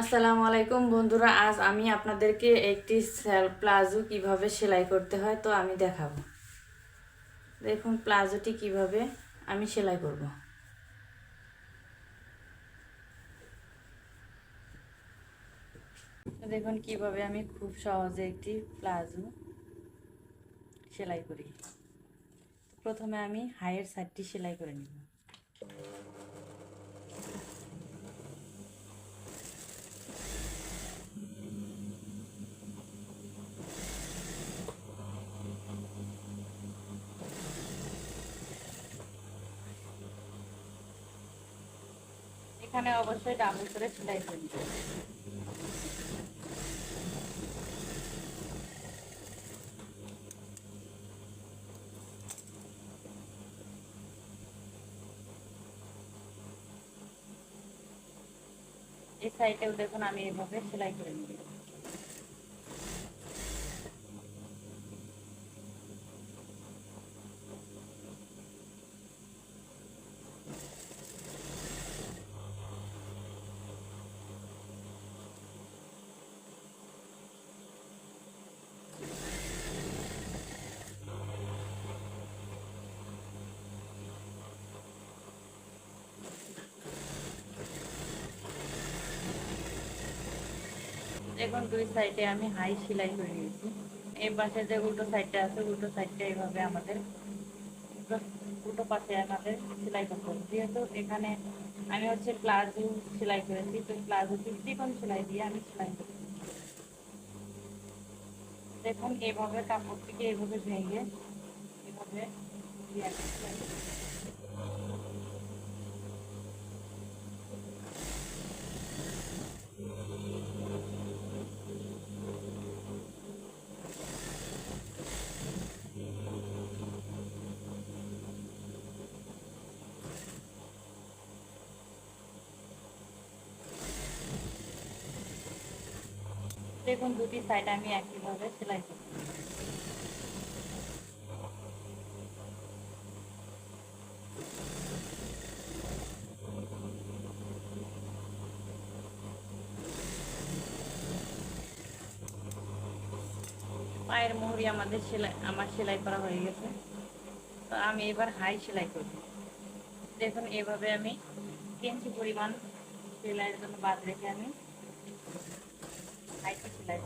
আসসালামু আলাইকুম বন্ধুরা, আজ আমি আপনাদেরকে একটি প্লাজো কীভাবে সেলাই করতে হয় তো আমি দেখাবো। দেখুন প্লাজোটি কীভাবে আমি সেলাই করব। দেখুন কীভাবে আমি খুব সহজে একটি প্লাজো সেলাই করি। প্রথমে আমি হাইয়ের সাইডটি সেলাই করে নিব। এখানে অবশ্যই ডাবল করে সেলাই করে নিতে হবে। এই সাইডেও দেখুন আমি এভাবে সেলাই করে নিব দেখুন, দুই সাইডে আমি হাই সেলাই করে নিয়েছি। এই পাশে যে উল্টো সাইডটা আছে, উল্টো সাইডটা এইভাবে আমাদের উল্টো- পাশে আমাদের সেলাই করতে হবে। যেহেতু এখানে আমি হচ্ছে প্লাজো সেলাই করেছি, তো প্লাজোটি চিকন সেলাই দিয়ে আমি সেলাই করেছি। দেখুন, এইভাবে কাপড়টিকে এইভাবে ভেঙে এভাবে দিয়ে দেখুন, দুটি সাইড আমি একইভাবে সেলাই করব পায়ের মুহুরি আমাদের সেলাই, আমার সেলাই করা হয়ে গেছে। তো আমি এবার হাই সেলাই করব দেখুন, এভাবে আমি তিনটি পরিমাণ সেলাইয়ের জন্য বাদ রেখে আমি হাইটি সেলাই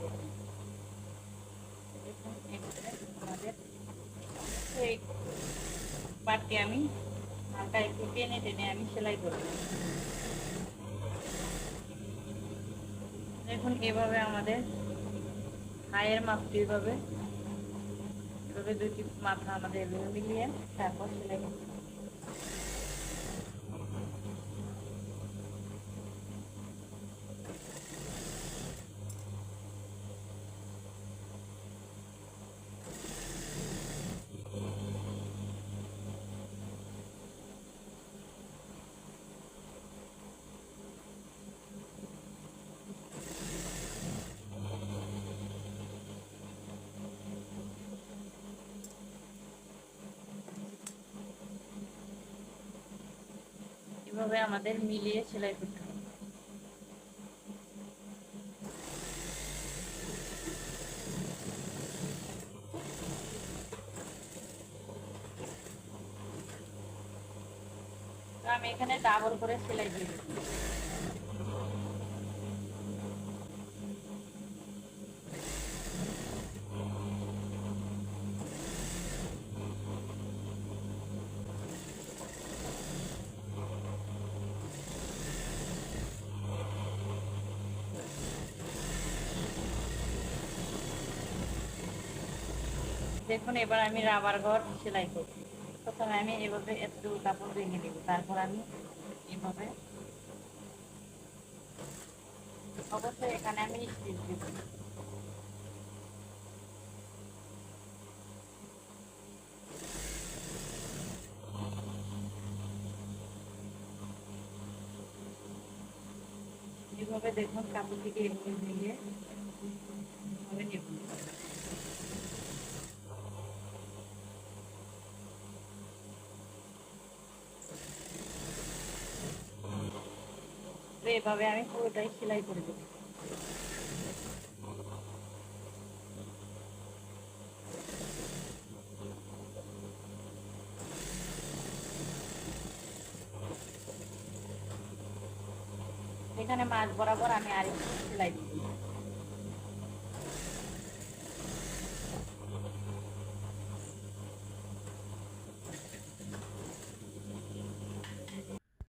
আমাদের এই পাটটি আমি হালকা একটু টেনে টেনে আমি সেলাই করব দেখুন, এভাবে আমাদের হায়ের মাপটি এভাবে এভাবে দুটি মাথা আমাদের মিলিয়ে তারপর সেলাই করতে এভাবে আমাদের মিলিয়ে সেলাই করতে আমি এখানে ডাবল করে সেলাই দিয়ে দিচ্ছি। দেখুন, এবার আমি রাবার ঘর সেলাই করছি প্রথমে আমি এভাবে একটু কাপড় ভেঙে দেবো তারপর আমি এভাবে অবশ্যই এখানে আমি স্টিচ দেখুন, কাপড় থেকে এভাবে ভেঙে এভাবে নেব। এভাবে আমি পুরোটাই সেলাই করে দেবো। এখানে মাছ বরাবর আমি আরেকটু সেলাই দিচ্ছি